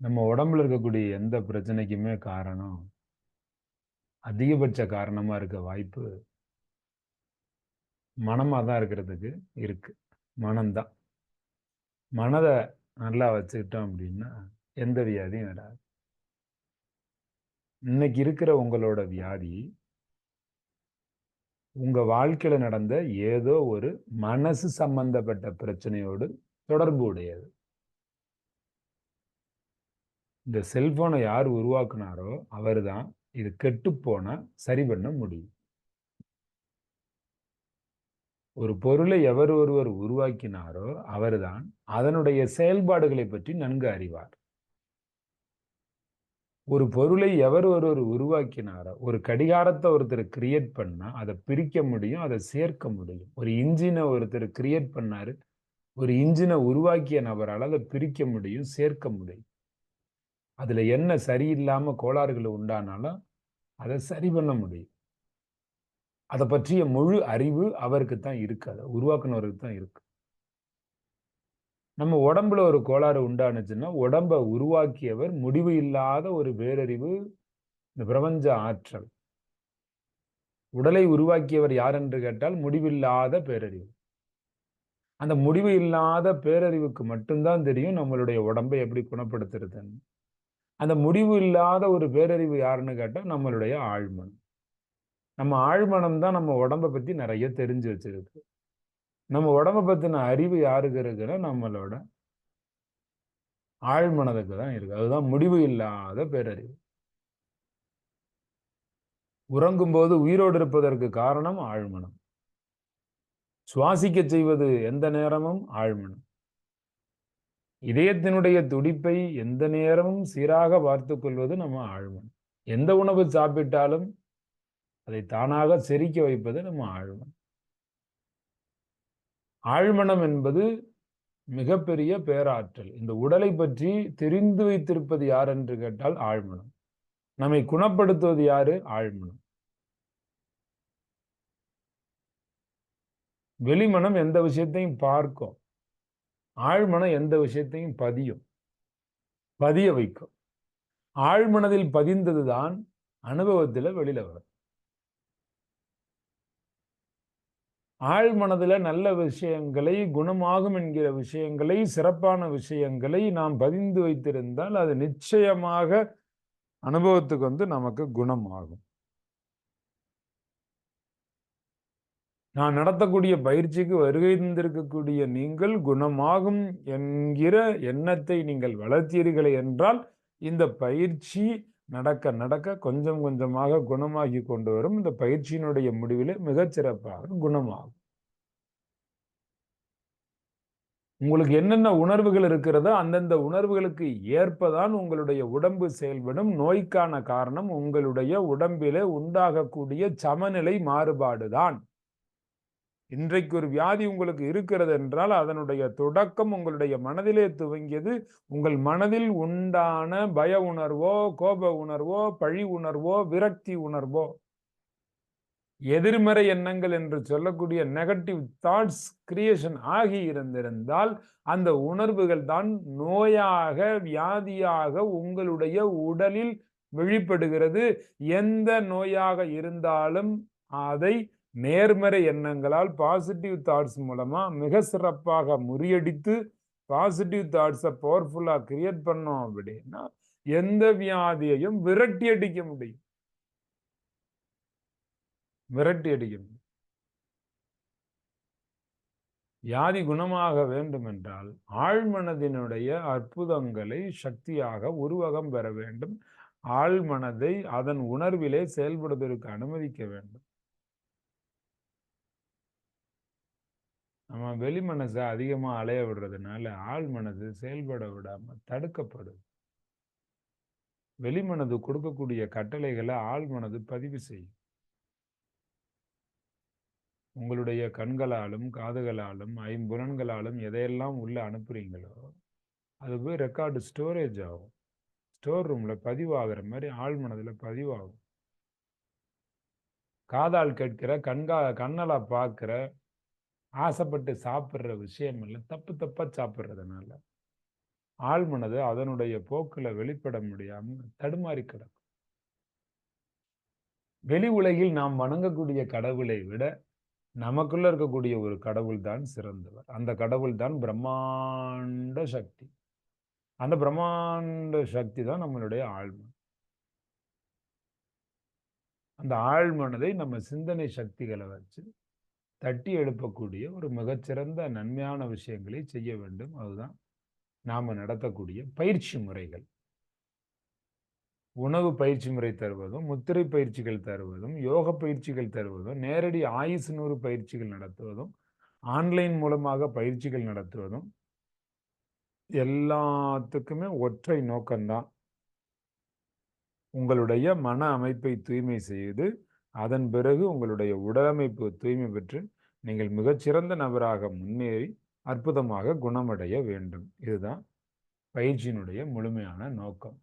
நம்ம உடம்புல இருக்கக்கூடிய எந்த பிரச்சனைக்குமே காரணம் அதிகபட்ச காரணமா இருக்க வாய்ப்பு மனமா தான் இருக்கிறதுக்கு இருக்கு. மனம்தான் மனதை நல்லா வச்சுக்கிட்டோம் அப்படின்னா எந்த வியாதியும் வராது. இன்னைக்கு இருக்கிற உங்களோட வியாதி உங்க வாழ்க்கையில நடந்த ஏதோ ஒரு மனசு சம்பந்தப்பட்ட பிரச்சனையோடு தொடர்பு உடையது. இந்த செல்போனை யார் உருவாக்குனாரோ அவர் தான் இது கெட்டு சரி பண்ண முடியும். ஒரு பொருளை எவர் ஒருவர் உருவாக்கினாரோ அவர்தான் அதனுடைய செயல்பாடுகளை பற்றி நன்கு அறிவார். ஒரு பொருளை எவர் ஒருவர் உருவாக்கினாரோ ஒரு கடிகாரத்தை ஒருத்தர் கிரியேட் பண்ணால் அதை பிரிக்க முடியும் அதை சேர்க்க முடியும். ஒரு இன்ஜினை ஒருத்தர் கிரியேட் பண்ணாரு ஒரு இன்ஜினை உருவாக்கிய நபரால் அதை பிரிக்க முடியும் சேர்க்க முடியும். அதில் என்ன சரியில்லாம கோளாறுகள் உண்டானாலும் அதை சரி பண்ண முடியும். அதை பற்றிய முழு அறிவு அவருக்கு தான் இருக்கு. அதை உருவாக்குனவருக்கு தான் இருக்கு. நம்ம உடம்புல ஒரு கோளாறு உண்டானுச்சுன்னா உடம்பை உருவாக்கியவர் முடிவு இல்லாத ஒரு பேரறிவு இந்த பிரபஞ்ச ஆற்றல். உடலை உருவாக்கியவர் யார் என்று கேட்டால் முடிவில்லாத பேரறிவு. அந்த முடிவு இல்லாத பேரறிவுக்கு மட்டும்தான் தெரியும் நம்மளுடைய உடம்பை எப்படி குணப்படுத்துறதுன்னு. அந்த முடிவு இல்லாத ஒரு பேரறிவு யாருன்னு கேட்டால் நம்மளுடைய ஆழ்மனம். நம்ம ஆழ்மனம் தான் நம்ம உடம்பை பற்றி நிறைய தெரிஞ்சு வச்சிருக்கு. நம்ம உடம்பை பற்றின அறிவு யாருக்கு இருக்குன்னா நம்மளோட ஆழ்மனதுக்கு தான் இருக்கு. அதுதான் முடிவு இல்லாத பேரறிவு. உறங்கும்போது உயிரோடு இருப்பதற்கு காரணம் ஆழ்மனம். சுவாசிக்க செய்வது எந்த நேரமும் ஆழ்மனம். இதயத்தினுடைய துடிப்பை எந்த நேரமும் சீராக பார்த்து கொள்வது நம்ம ஆழ்வன் எந்த உணவு சாப்பிட்டாலும் அதை தானாக செரிக்க வைப்பது நம்ம ஆழ்வன் ஆழ்மனம் என்பது மிகப்பெரிய பேராற்றல். இந்த உடலை பற்றி தெரிந்து வைத்திருப்பது யார் என்று கேட்டால் ஆழ்மனம். நம்மை குணப்படுத்துவது யாரு? ஆழ்மனம். வெளிமனம் எந்த விஷயத்தையும் பார்க்கும். ஆழ்மனம் எந்த விஷயத்தையும் பதியும். பதிய வைக்கும். ஆழ்மனதில் பதிந்ததுதான் அனுபவத்தில் வெளியில வரும். ஆழ்மனதில் நல்ல விஷயங்களை குணமாகும் என்கிற விஷயங்களை சிறப்பான விஷயங்களை நாம் பதிந்து வைத்திருந்தால் அது நிச்சயமாக அனுபவத்துக்கு வந்து நமக்கு குணமாகும். நான் நடத்தக்கூடிய பயிற்சிக்கு வருகை தந்திருக்கக்கூடிய நீங்கள் குணமாகும் என்கிற எண்ணத்தை நீங்கள் வளர்த்தீர்களே என்றால் இந்த பயிற்சி நடக்க நடக்க கொஞ்சம் கொஞ்சமாக குணமாகி கொண்டு வரும். இந்த பயிற்சியினுடைய முடிவிலே மிகச்சிறப்பாக குணமாகும். உங்களுக்கு என்னென்ன உணர்வுகள் இருக்கிறதோ அந்தந்த உணர்வுகளுக்கு ஏற்பதான் உங்களுடைய உடம்பு செயல்படும். நோய்க்கான காரணம் உங்களுடைய உடம்பிலே உண்டாகக்கூடிய சமநிலை மாறுபாடுதான். இன்றைக்கு ஒரு வியாதி உங்களுக்கு இருக்கிறது என்றால் அதனுடைய தொடக்கம் உங்களுடைய மனதிலே துவங்கியது. உங்கள் மனதில் உண்டான பய உணர்வோ கோப உணர்வோ பழி உணர்வோ விரக்தி உணர்வோ எதிர்மறை எண்ணங்கள் என்று சொல்லக்கூடிய நெகட்டிவ் தாட்ஸ் கிரியேஷன் ஆகி இருந்திருந்தால் அந்த உணர்வுகள் தான் நோயாக வியாதியாக உங்களுடைய உடலில் வெளிப்படுகிறது எந்த நோயாக இருந்தாலும் அதை நேர்மறை எண்ணங்களால் பாசிட்டிவ் தாட்ஸ் மூலமா மிக சிறப்பாக முறியடித்து பாசிட்டிவ் தாட்ஸை பவர்ஃபுல்லாக கிரியேட் பண்ணோம் அப்படின்னா எந்த வியாதியையும் விரட்டி அடிக்க முடியும். விரட்டி அடிக்க முடியும். வியாதி குணமாக வேண்டும் என்றால் ஆழ்மனதினுடைய அற்புதங்களை சக்தியாக உருவகம் பெற வேண்டும். ஆழ்மனதை அதன் உணர்விலே செயல்படுவதற்கு அனுமதிக்க வேண்டும். நம்ம வெளி மனசை அதிகமாக அலைய விடுறதுனால ஆள் மனது செயல்பட விடாமல் தடுக்கப்படுது. வெளிமனது கொடுக்கக்கூடிய கட்டளைகளை ஆள் மனது பதிவு செய்யும். உங்களுடைய கண்களாலும் காதுகளாலும் ஐம்புலன்களாலும் எதையெல்லாம் உள்ள அனுப்புறீங்களோ அது போய் ரெக்கார்டு ஸ்டோரேஜ் ஆகும். ஸ்டோர் ரூம்ல பதிவாகிற மாதிரி ஆள் மனதில் பதிவாகும். காதால் கேட்கிற கண்கா கண்ணலா பார்க்குற ஆசைப்பட்டு சாப்பிட்ற விஷயம் இல்லை தப்பு தப்பா சாப்பிட்றதுனால. ஆழ்மனது அதனுடைய போக்குல வெளிப்பட முடியாம தடுமாறி கிடக்கும். வெளி உலகில் நாம் வணங்கக்கூடிய கடவுளை விட நமக்குள்ள இருக்கக்கூடிய ஒரு கடவுள் தான் சிறந்தவர். அந்த கடவுள் தான் பிரம்மாண்ட சக்தி. அந்த பிரம்மாண்ட சக்தி தான் நம்மளுடைய ஆழ்மனம் அந்த ஆழ்மனதை நம்ம சிந்தனை சக்திகளை வச்சு தட்டி எழுப்பக்கூடிய ஒரு மிகச்சிறந்த நன்மையான விஷயங்களை செய்ய வேண்டும். அதுதான் நாம் நடத்தக்கூடிய பயிற்சி முறைகள். உணவு பயிற்சி முறை தருவதும் முத்திரை பயிற்சிகள் தருவதும் யோக பயிற்சிகள் தருவதும் நேரடி ஆயுசு நூறு பயிற்சிகள் நடத்துவதும் ஆன்லைன் மூலமாக பயிற்சிகள் நடத்துவதும் எல்லாத்துக்குமே ஒற்றை நோக்கம்தான். உங்களுடைய மன அமைப்பை தூய்மை செய்து அதன் பிறகு உங்களுடைய உடலமைப்பு தூய்மை பெற்று நீங்கள் மிகச்சிறந்த நபராக முன்னேறி அற்புதமாக குணமடைய வேண்டும். இதுதான் பயிற்சியினுடைய முழுமையான நோக்கம்.